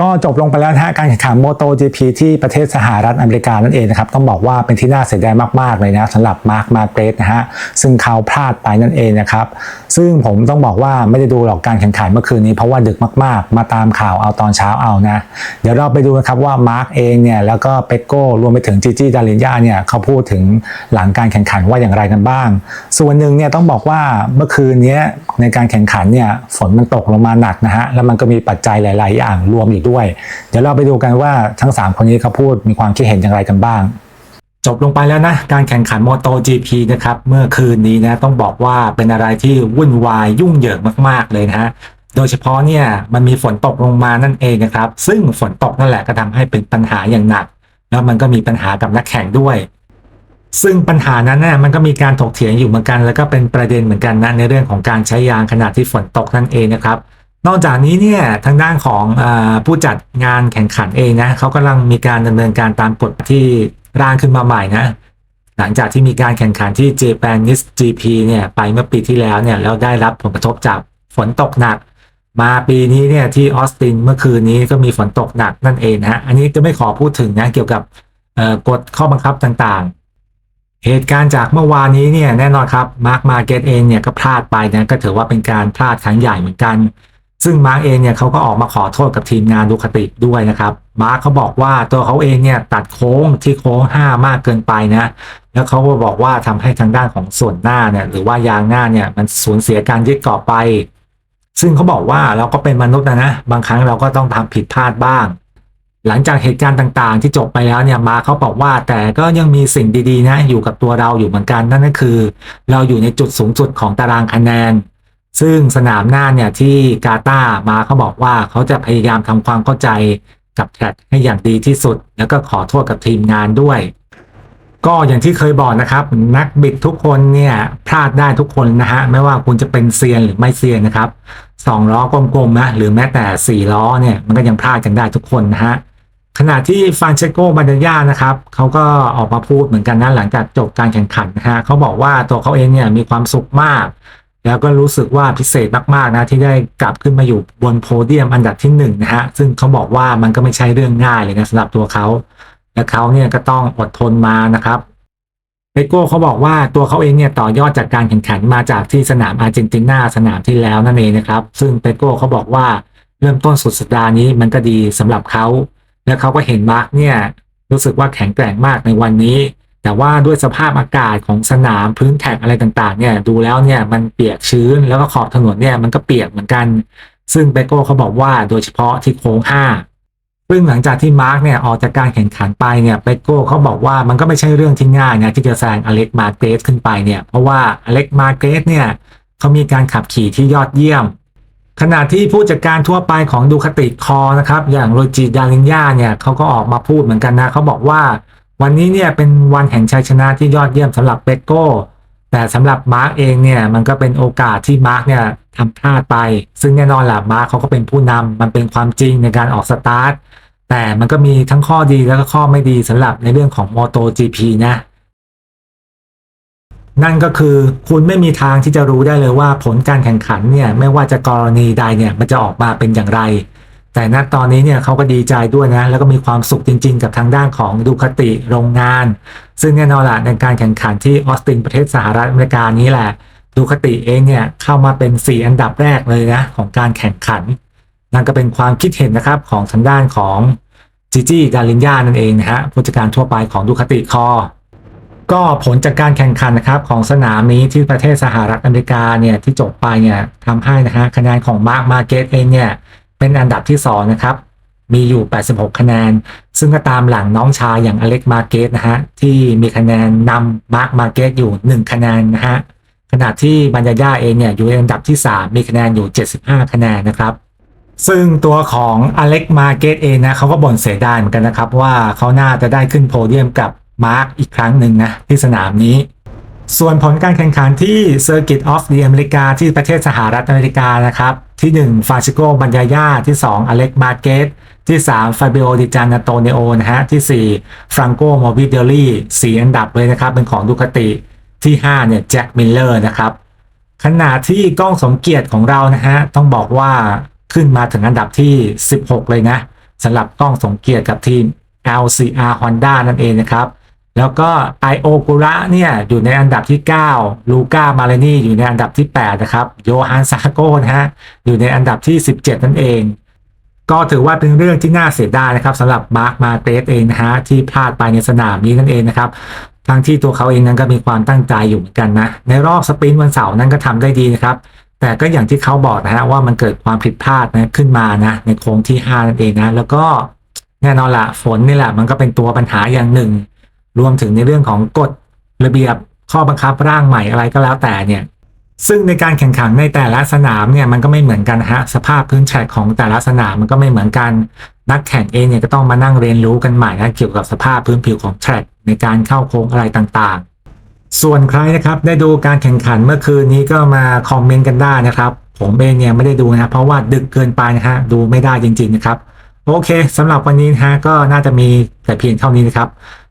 ก็จบลงไปแล้วนะฮะการแข่งขัน Moto GP ที่ประเทศสหรัฐอเมริกานั่นเองนะครับ ต้องบอกว่าเป็นที่น่าเสียดายมากๆเลยนะสำหรับมาร์คมาเกรสนะฮะซึ่งเขาพลาดไปนั่นเองนะครับ ซึ่งผมต้องบอกว่าไม่ได้ดูหรอกการแข่งขันเมื่อคืนนี้เพราะว่าดึกมากๆ มาตามข่าวเอาตอนเช้าเอานะ เดี๋ยวเราไปดูนะครับว่ามาร์คเองเนี่ยแล้วก็เปโก้รวมไปถึงจีจี้ดารินยาเนี่ยเขาพูดถึงหลังการแข่งขันว่าอย่างไรกันบ้าง ส่วนหนึ่งเนี่ยต้องบอกว่าเมื่อคืนนี้ในการแข่งขันเนี่ยฝนมันตกลงมาหนักนะฮะแล้วมันก็มีปัจจัยหลาย ๆ อย่างรวมอยู่ด้วย เดี๋ยวเราไปดูกันว่าทั้ง 3 คนนี้เขาพูดมีความคิดเห็นอย่างไรกันบ้าง จบลงไปแล้วนะ การแข่งขัน MotoGP นะครับเมื่อคืนนี้นะต้องบอกว่าเป็นอะไรที่วุ่นวายยุ่งเหยิงมาก ๆ เลยนะฮะโดยเฉพาะเนี่ยมันมีฝนตกลงมานั่นเองนะครับ ซึ่งฝนตกนั่นแหละก็ทำให้เป็นปัญหาอย่างหนัก แล้วมันก็มีปัญหากับนักแข่งด้วย ซึ่งปัญหานั้นน่ะมันก็มีการถกเถียงอยู่เหมือนกัน แล้วก็เป็นประเด็นเหมือนกันนะในเรื่องของการใช้ยางขณะที่ฝนตกนั่นเองนะครับ นอกจากนี้เนี่ยทางด้านของอผู้จัดงานแข่งขันเองนะเขากำลังมีการดำเนินการตามกฎที่ร่างขึ้นมาใหม่นะหลังจากที่มีการแข่งขันที่ Japanese GP เนี่ยไปเมื่อปีที่แล้วเนี่ยแล้วได้รับผลกระทบจากฝนตกหนัก มาปีนี้เนี่ยที่ออสตินเมื่อคืนนี้ก็มีฝนตกหนักนั่นเองนะฮะอันนี้จะไม่ขอพูดถึงนะเกี่ยวกับกฎข้อบังคับต่างๆ เหตุการณ์จากเมื่อวานนี้เนี่ยแน่นอนครับมาร์คมาเก็ตเองเนี่ยก็พลาดไปนะก็ถือว่าเป็นการพลาดครั้งใหญ่เหมือนกัน ซึ่งมาร์กเองเนี่ยเขาก็ออกมาขอโทษกับทีมงานดูคติด้วยนะครับ มาร์กเขาบอกว่าตัวเขาเองเนี่ยตัดโค้งที่โค้ง 5 มากเกินไปนะแล้วเขาก็บอกว่าทำให้ทางด้านของส่วนหน้าเนี่ยหรือว่ายางหน้าเนี่ยมันสูญเสียการยึดเกาะไป ซึ่งเขาบอกว่าเราก็เป็นมนุษย์นะนะบางครั้งเราก็ต้องทำผิดพลาดบ้าง หลังจากเหตุการณ์ต่างๆ ที่จบไปแล้วเนี่ยมาเขาบอกว่าแต่ก็ยังมีสิ่งดีๆนะอยู่กับตัวเราอยู่เหมือนกันนั่นก็คือ เราอยู่ในจุดสูงสุดของตารางคะแนน ซึ่งสนามหน้าเนี่ยที่กาตามาเขาบอกว่าเขาจะพยายามทำความเข้าใจกับแท็กให้อย่างดีที่สุด แล้วก็ขอโทษกับทีมงานด้วย ก็อย่างที่เคยบอกนะครับ นักบิดทุกคนเนี่ยพลาดได้ทุกคนนะฮะไม่ว่าคุณจะเป็นเซียนหรือไม่เซียนนะครับสองล้อกลมๆนะหรือแม้แต่สี่ล้อเนี่ยมันก็ยังพลาดกันได้ทุกคนนะฮะขณะที่ฟานเชโกบาเดญานะครับเขาก็ออกมาพูดเหมือนกันนะหลังจากจบการแข่งขันนะฮะเขาบอกว่าตัวเขาเองเนี่ยมีความสุขมาก แล้วก็รู้สึกว่าพิเศษมากๆนะที่ได้กลับขึ้นมาอยู่บนโพเดียมอันดับที่หนึ่งนะฮะซึ่งเขาบอกว่ามันก็ไม่ใช่เรื่องง่ายเลยนะสำหรับตัวเขาและเขาเนี่ยก็ต้องอดทนมานะครับเปโก้เขาบอกว่าตัวเขาเองเนี่ยต่อยอดจากการแข่งขันมาจากที่สนามอาร์เจนตินาสนามที่แล้วนั่นเองนะครับ ซึ่งเปโก้เขาบอกว่าเริ่มต้นสุดสัปดาห์นี้มันก็ดีสำหรับเขาและเขาก็เห็นมาร์กเนี่ยรู้สึกว่าแข็งแกร่งมากในวันนี้ แต่ว่าด้วยสภาพอากาศของสนามพื้นแท็กอะไรต่างๆ เนี่ยดูแล้วเนี่ยมันเปียกชื้นแล้วก็ขอบถนนเนี่ยมันก็เปียกเหมือนกัน ซึ่งเบโก้เขาบอกว่าโดยเฉพาะที่โค้ง5ซึ่งหลังจากที่มาร์กเนี่ยออกจากการแข่งขันไปเนี่ยเบโก้เขาบอกว่ามันก็ไม่ใช่เรื่องที่ง่ายนะที่จะแซงอเล็กมาเกรสขึ้นไปเนี่ยเพราะว่าอเล็กมาเกรสเนี่ยเขามีการขับขี่ที่ยอดเยี่ยมขณะที่ผู้จัดการทั่วไปของดูคติคอนะครับ อย่างโรจิดารินยาเนี่ยเขาก็ออกมาพูดเหมือนกันนะเขาบอกว่า วันนี้เนี่ยเป็นวันแห่งชัยชนะที่ยอดเยี่ยมสำหรับเบโก้ แต่สำหรับมาร์กเองเนี่ยมันก็เป็นโอกาสที่มาร์กเนี่ยทำพลาดไป ซึ่งแน่นอนแหละมาร์กเขาก็เป็นผู้นำมันเป็นความจริงในการออกสตาร์ทแต่มันก็มีทั้งข้อดีแล้วก็ข้อไม่ดีสำหรับในเรื่องของ MotoGP นะนั่นก็คือคุณไม่มีทางที่จะรู้ได้เลยว่าผลการแข่งขันเนี่ยไม่ว่าจะกรณีใดเนี่ยมันจะออกมาเป็นอย่างไร แต่ณตอนนี้เนี่ยเขาก็ดีใจด้วยนะ แล้วก็มีความสุขจริง ๆ กับทางด้านของดูคติโรงงาน ซึ่งแน่นอนละในการแข่งขันที่ออสตินประเทศสหรัฐอเมริกานี้แหละดูคติเองเนี่ยเข้ามาเป็น 4 อันดับแรกเลยนะของการแข่งขัน นั่นก็เป็นความคิดเห็นนะครับของทางด้านของจิจี้ดารินยานั่นเองนะฮะผู้จัดการทั่วไปของดูคติคอก็ผลจากการแข่งขันนะครับของสนามนี้ที่ประเทศสหรัฐอเมริกาเนี่ยที่จบไปเนี่ยทำให้นะฮะคะแนนของมาร์คมาเก็ตเองเนี่ย เป็นอันดับที่ 2 นะครับ มีอยู่ 86 คะแนน ซึ่งก็ตามหลังน้องชายอย่างอเล็กมาเกตนะฮะ ที่มีคะแนนนำมาร์คมาเกตอยู่ 1 คะแนนนะฮะ ขณะที่บัญญาย่าเองเนี่ยอยู่ในอันดับที่ 3 มีคะแนนอยู่ 75 คะแนนนะครับซึ่งตัวของอเล็กมาเกตเองนะเขาก็บ่นเสียดายเหมือนกันนะครับ ว่าเขาน่าจะได้ขึ้นโพเดียมกับมาร์กอีกครั้งหนึ่งนะที่สนามนี้ ส่วนผลการแข่งขันที่ Circuit of the America ที่ประเทศสหรัฐอเมริกานะครับ ที่ 1 ฟาชิโกบัญญายาที่ 2 อเล็กมาเกตที่ 3 ฟาบิโอดิจานาโตเนโอนะฮะ ที่ 4 ฟรังโกมอบิเดลลี่4อันดับเลยนะครับ เป็นของดูคติที่ 5 เนี่ย แจ็คมิลเลอร์นะครับ ขณะที่กล้องสมเกียรติของเรานะฮะ ต้องบอกว่าขึ้นมาถึงอันดับที่ 16 เลยนะสำหรับกล้องสมเกียรติกับทีม LCR Honda นั่นเองนะครับ แล้วก็ไอโอกุระเนี่ยอยู่ในอันดับที่ 9 ลูก้ามาเลนี่อยู่ในอันดับที่ 8 นะครับโยฮันซาโกนะฮะอยู่ในอันดับที่ 17 นั่นเอง ก็ถือว่าเป็นเรื่องที่น่าเสียดายนะครับสำหรับมาร์คมาเกรสเองนะฮะที่พลาดไปในสนามนี้นั่นเองนะครับทั้งที่ตัวเขาเองนั้นก็มีความตั้งใจอยู่เหมือนกันนะ ในรอบสปรินต์วันเสาร์นั้นก็ทำได้ดีนะครับ แต่ก็อย่างที่เขาบอกนะฮะว่ามันเกิดความผิดพลาดนะขึ้นมานะในโค้งที่ 5 นั่นเองนะ แล้วก็แน่นอนละฝนนี่แหละมันก็เป็นตัวปัญหาอย่างหนึ่ง รวมถึงในเรื่องของกฎระเบียบข้อบังคับร่างใหม่อะไรก็แล้วแต่เนี่ยซึ่งในการแข่งขันในแต่ละสนามเนี่ยมันก็ไม่เหมือนกันนะฮะสภาพพื้นแทร็กของแต่ละสนามมันก็ไม่เหมือนกันนักแข่งเองเนี่ยก็ต้องมานั่งเรียนรู้กันใหม่นะเกี่ยวกับสภาพพื้นผิวของแทร็กในการเข้าโค้งอะไรต่างๆ ส่วนใครนะครับได้ดูการแข่งขันเมื่อคืนนี้ก็มาคอมเมนต์กันได้นะครับ ผมเองเนี่ยไม่ได้ดูนะเพราะว่าดึกเกินไปนะฮะดูไม่ได้จริงๆนะครับโอเคสำหรับวันนี้นะฮะก็น่าจะมีแต่เพียงเท่านี้นะครับ